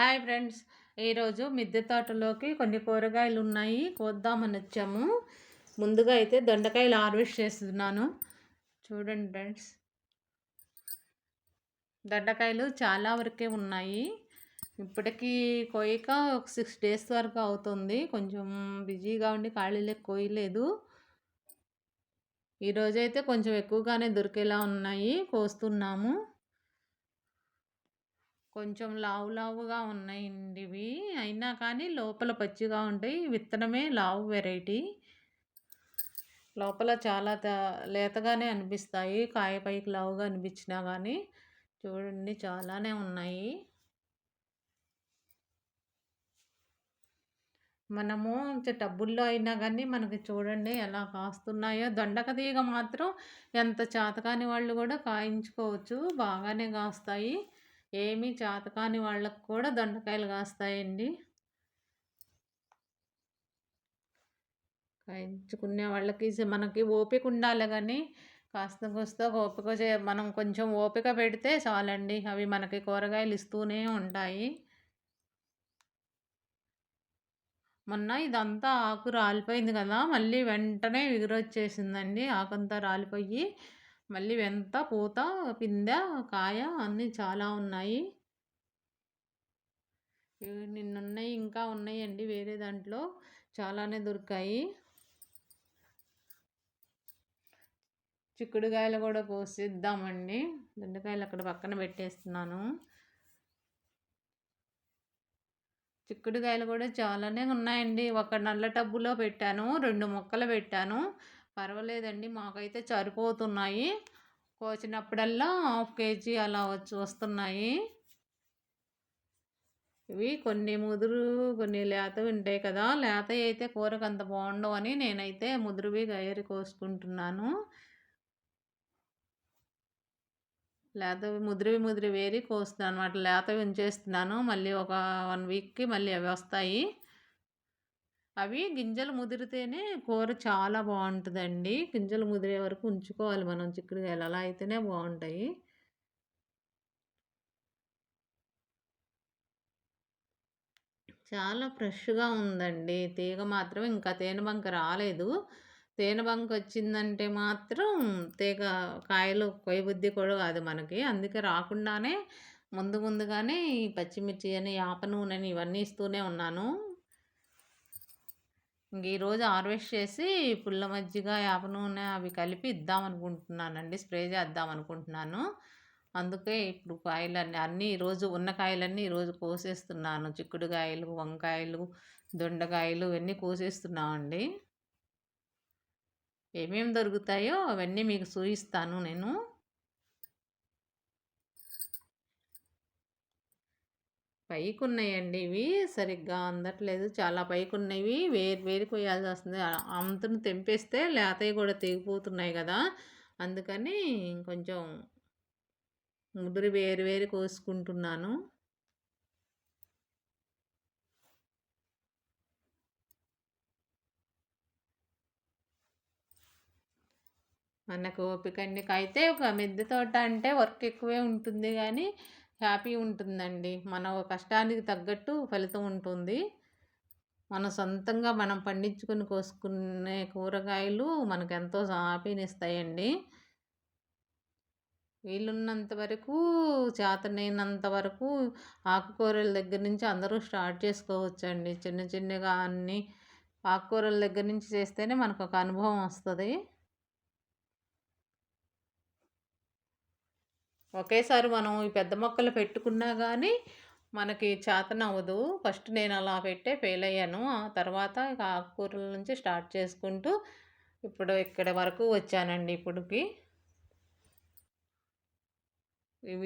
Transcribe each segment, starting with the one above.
Hi friends. ఈరోజు మిద్దె తోటలోకి కొన్ని కూరగాయలు ఉన్నాయి కోద్దామని వచ్చాము. ముందుగా అయితే దొండకాయలు హార్వెస్ట్ చేస్తున్నాను. చూడండి ఫ్రెండ్స్. దొండకాయలు చాలా వరకే ఉన్నాయి. ఇప్పటికీ కోయక ఒక సిక్స్ డేస్ వరకు అవుతుంది. కొంచెం బిజీగా ఉండి ఖాళీలే కోయలేదు. ఈరోజైతే కొంచెం ఎక్కువగానే దొరికేలా ఉన్నాయి. కోస్తున్నాము. కొంచెం లావు లావుగా ఉన్నాయండి ఇవి అయినా కానీ లోపల పచ్చిగా ఉంటాయి. విత్తనమే లావు వెరైటీ. లోపల చాలా లేతగానే అనిపిస్తాయి. కాయ పైకి లావుగా అనిపించినా కానీ చూడండి చాలానే ఉన్నాయి. మనము టబ్బుల్లో అయినా కానీ మనకి చూడండి ఎలా కాస్తున్నాయో. దొండక తీగ మాత్రం ఎంత చేతకాని వాళ్ళు కూడా కాయించుకోవచ్చు. బాగానే కాస్తాయి. ఏమీ చేతకాని వాళ్ళకు కూడా దొండకాయలు కాస్తాయండి. కాయించుకునే వాళ్ళకి మనకి ఓపిక ఉండాలి కానీ కాస్త కోస్త ఓపిక చే మనం కొంచెం ఓపిక పెడితే చాలండి. అవి మనకి కూరగాయలు ఇస్తూనే ఉంటాయి. మొన్న ఇదంతా ఆకు రాలిపోయింది కదా మళ్ళీ వెంటనే ఎగురొచ్చేసిందండి ఆకంతా రాలిపోయి మళ్ళీ వెంత పూత పిందె కాయ అన్నీ చాలా ఉన్నాయి. నిన్నున్నాయి ఇంకా ఉన్నాయండి వేరే దాంట్లో. చాలానే దొరికాయి. చిక్కుడుకాయలు కూడా కోసిద్దామండి. దొండకాయలు అక్కడ పక్కన పెట్టేస్తున్నాను. చిక్కుడుకాయలు కూడా చాలానే ఉన్నాయండి. ఒక నల్ల టబ్బులో పెట్టాను రెండు మొక్కలు పెట్టాను. పర్వాలేదండి. మాకైతే సరిపోతున్నాయి. కోసినప్పుడల్లా హాఫ్ కేజీ అలా వచ్చి వస్తున్నాయి. ఇవి కొన్ని ముదురు కొన్ని లేతవి ఉంటాయి కదా. లేత అయితే కూరకు అంత బాగుండవు అని నేనైతే ముదురువి గయరి కోసుకుంటున్నాను. లేతవి ముదిరివి ముదిరి వేరి కోస్తున్నాను. అనమాట లేతవి ఉంచేస్తున్నాను. మళ్ళీ ఒక వన్ వీక్కి మళ్ళీ అవి వస్తాయి. అవి గింజలు ముదిరితేనే కూర చాలా బాగుంటుందండి. గింజలు ముదిరే వరకు ఉంచుకోవాలి మనం చిక్కుడుకాయలు. అలా అయితేనే బాగుంటాయి. చాలా ఫ్రెష్గా ఉందండి. తీగ మాత్రం ఇంకా తేనెబంక రాలేదు. తేనెబంక వచ్చిందంటే మాత్రం తీగ కాయలు కొయ్యబుద్ధి కూడా కాదు మనకి. అందుకే రాకుండానే ముందు ముందుగానే ఈ పచ్చిమిర్చి అని యాప నూనె ఇవన్నీ ఇస్తూనే ఉన్నాను. ఇంక ఈరోజు హార్వెస్ట్ చేసి పుల్ల మజ్జిగ యాప నూనె అవి కలిపి ఇద్దాం అనుకుంటున్నానండి. స్ప్రే చేద్దాం అనుకుంటున్నాను. అందుకే ఇప్పుడు కాయలన్నీ అన్నీ ఈరోజు ఉన్న కాయలన్నీ ఈరోజు కోసేస్తున్నాను. చిక్కుడుకాయలు వంకాయలు దొండకాయలు ఇవన్నీ కోసేస్తున్నామండి. ఏమేమి దొరుకుతాయో అవన్నీ మీకు చూపిస్తాను నేను. పైకి ఉన్నాయండి ఇవి. సరిగ్గా అందట్లేదు. చాలా పైకి ఉన్నవి వేరు వేరు కొయ్యాల్సి వస్తుంది అంతను తెంపేస్తే లేతవి కూడా తెగిపోతున్నాయి కదా. అందుకని కొంచెం ముదురు వేరు వేరు కోసుకుంటున్నాను. మనకు ఓపిక అయితే ఒక మిద్దె తోట అంటే వర్క్ ఎక్కువే ఉంటుంది కానీ హ్యాపీ ఉంటుందండి. మన కష్టానికి తగ్గట్టు ఫలితం ఉంటుంది. మన సొంతంగా మనం పండించుకొని కోసుకునే కూరగాయలు మనకు ఎంతో హ్యాపీనిస్తాయండి. వీలున్నంత వరకు చేతనైనంత వరకు ఆకుకూరల దగ్గర నుంచి అందరూ స్టార్ట్ చేసుకోవచ్చండి. చిన్న చిన్నగా అన్ని ఆకుకూరల దగ్గర నుంచి చేస్తేనే మనకు ఒక అనుభవం వస్తుంది. ఒకేసారి మనం ఈ పెద్ద మొక్కలు పెట్టుకున్నా కానీ మనకి చేతన అవ్వదు. ఫస్ట్ నేను అలా పెట్టే ఫెయిల్ అయ్యాను. ఆ తర్వాత ఆకుకూరల నుంచి స్టార్ట్ చేసుకుంటూ ఇప్పుడు ఇక్కడ వరకు వచ్చానండి ఇప్పటికి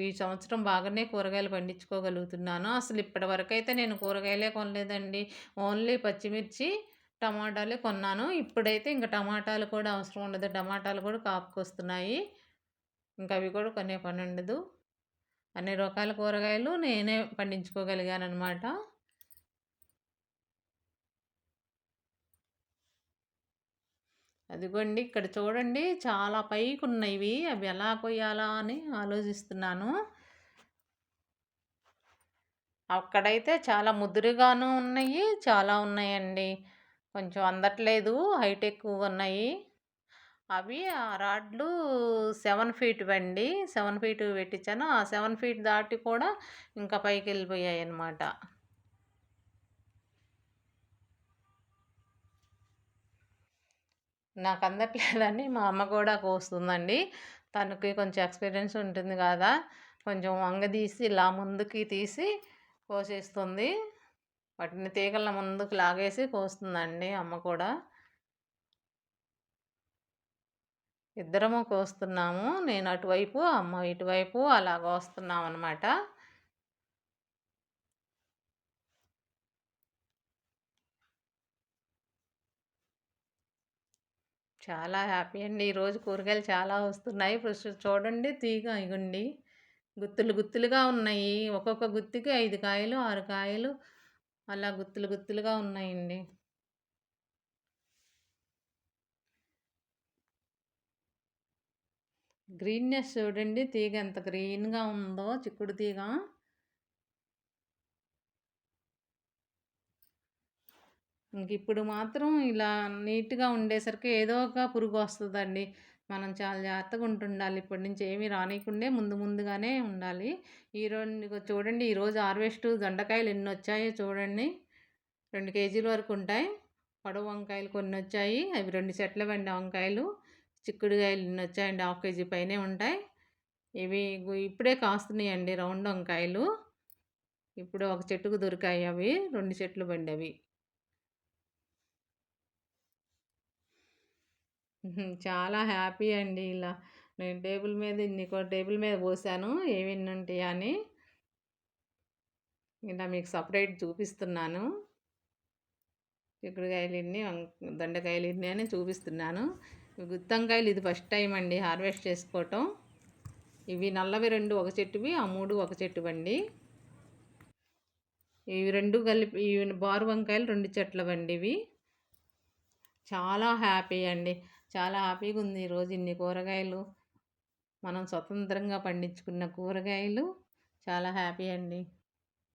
ఈ సంవత్సరం బాగానే కూరగాయలు పండించుకోగలుగుతున్నాను. అసలు ఇప్పటి వరకు అయితే నేను కూరగాయలే కొనలేదండి. ఓన్లీ పచ్చిమిర్చి టమాటాలే కొన్నాను. ఇప్పుడైతే ఇంకా టమాటాలు కూడా అవసరం ఉండదు. టమాటాలు కూడా కాపుకొస్తున్నాయి. ఇంకా అవి కూడా కొనే పని ఉండదు అన్ని రకాల కూరగాయలు నేనే పండించుకోగలిగాను అనమాట అదిగోండి ఇక్కడ చూడండి చాలా పైకి ఉన్నవి అవి ఎలా కొయ్యాలా అని ఆలోచిస్తున్నాను. అక్కడైతే చాలా ముదురుగాను ఉన్నాయి చాలా ఉన్నాయండి. కొంచెం అందట్లేదు హైట్ ఎక్కువగా ఉన్నాయి అవి ఆ రాడ్లు సెవెన్ ఫీట్ వండి సెవెన్ ఫీట్ పెట్టించాను. ఆ సెవెన్ ఫీట్ దాటి కూడా ఇంకా పైకి వెళ్ళిపోయాయి అన్నమాట. నాకు అందట్లేదని మా అమ్మ కూడా కోస్తుందండి. తనకి కొంచెం ఎక్స్పీరియన్స్ ఉంటుంది కదా కొంచెం వంగదీసి ఇలా ముందుకి తీసి కోసేస్తుంది. వాటిని తీగల ముందుకు లాగేసి కోస్తుందండి అమ్మ కూడా. ఇద్దరము కోస్తున్నాము నేను అటువైపు అమ్మ ఇటువైపు అలా కోస్తున్నాం అనమాట చాలా హ్యాపీ అండి. ఈరోజు కూరగాయలు చాలా వస్తున్నాయి. ఫస్ట్ చూడండి తీగ ఇగండి. గుత్తులు గుత్తులుగా ఉన్నాయి. ఒక్కొక్క గుత్తికి ఐదు కాయలు ఆరు కాయలు అలా గుత్తులు గుత్తులుగా ఉన్నాయండి. గ్రీన్నెస్ చూడండి తీగ ఎంత గ్రీన్గా ఉందో చిక్కుడు తీగ. ఇంక ఇప్పుడు మాత్రం ఇలా నీట్గా ఉండేసరికి ఏదో ఒక పురుగు వస్తుందండి. మనం చాలా జాగ్రత్తగా ఉంటుండాలి. ఇప్పటి నుంచి ఏమీ రానియకుండే ముందు ముందుగానే ఉండాలి. ఈరోజు చూడండి ఈరోజు హార్వెస్ట్ దొండకాయలు ఎన్ని వచ్చాయో చూడండి. రెండు కేజీల వరకు ఉంటాయి. పొడవు వంకాయలు కొన్ని వచ్చాయి. అవి రెండు చెట్ల వెండి వంకాయలు. చిక్కుడుకాయలు ఇన్ని వచ్చాయండి హాఫ్ కేజీ పైనే ఉంటాయి. ఇవి ఇప్పుడే కాస్తున్నాయండి రౌండ్ వంకాయలు. ఇప్పుడు ఒక చెట్టుకు దొరికాయి అవి రెండు చెట్లు పండి అవి చాలా హ్యాపీ అండి ఇలా. నేను టేబుల్ మీద ఇన్ని టేబుల్ మీద పోసాను ఏమి ఉంటాయి అని. ఇలా మీకు సపరేట్ చూపిస్తున్నాను. చిక్కుడుకాయలు ఇన్ని దొండకాయలు ఇన్ని అని చూపిస్తున్నాను. గుత్తంకాయలు ఇది ఫస్ట్ టైం అండి హార్వెస్ట్ చేసుకోవటం. ఇవి నల్లవి రెండు ఒక చెట్టువి ఆ మూడు ఒక చెట్టు అండి ఇవి రెండు కలిపి ఇవి బారు వంకాయలు రెండు చెట్లవండి ఇవి. చాలా హ్యాపీ అండి. చాలా హ్యాపీగా ఉంది ఈరోజు ఇన్ని కూరగాయలు. మనం స్వతంత్రంగా పండించుకున్న కూరగాయలు. చాలా హ్యాపీ అండి.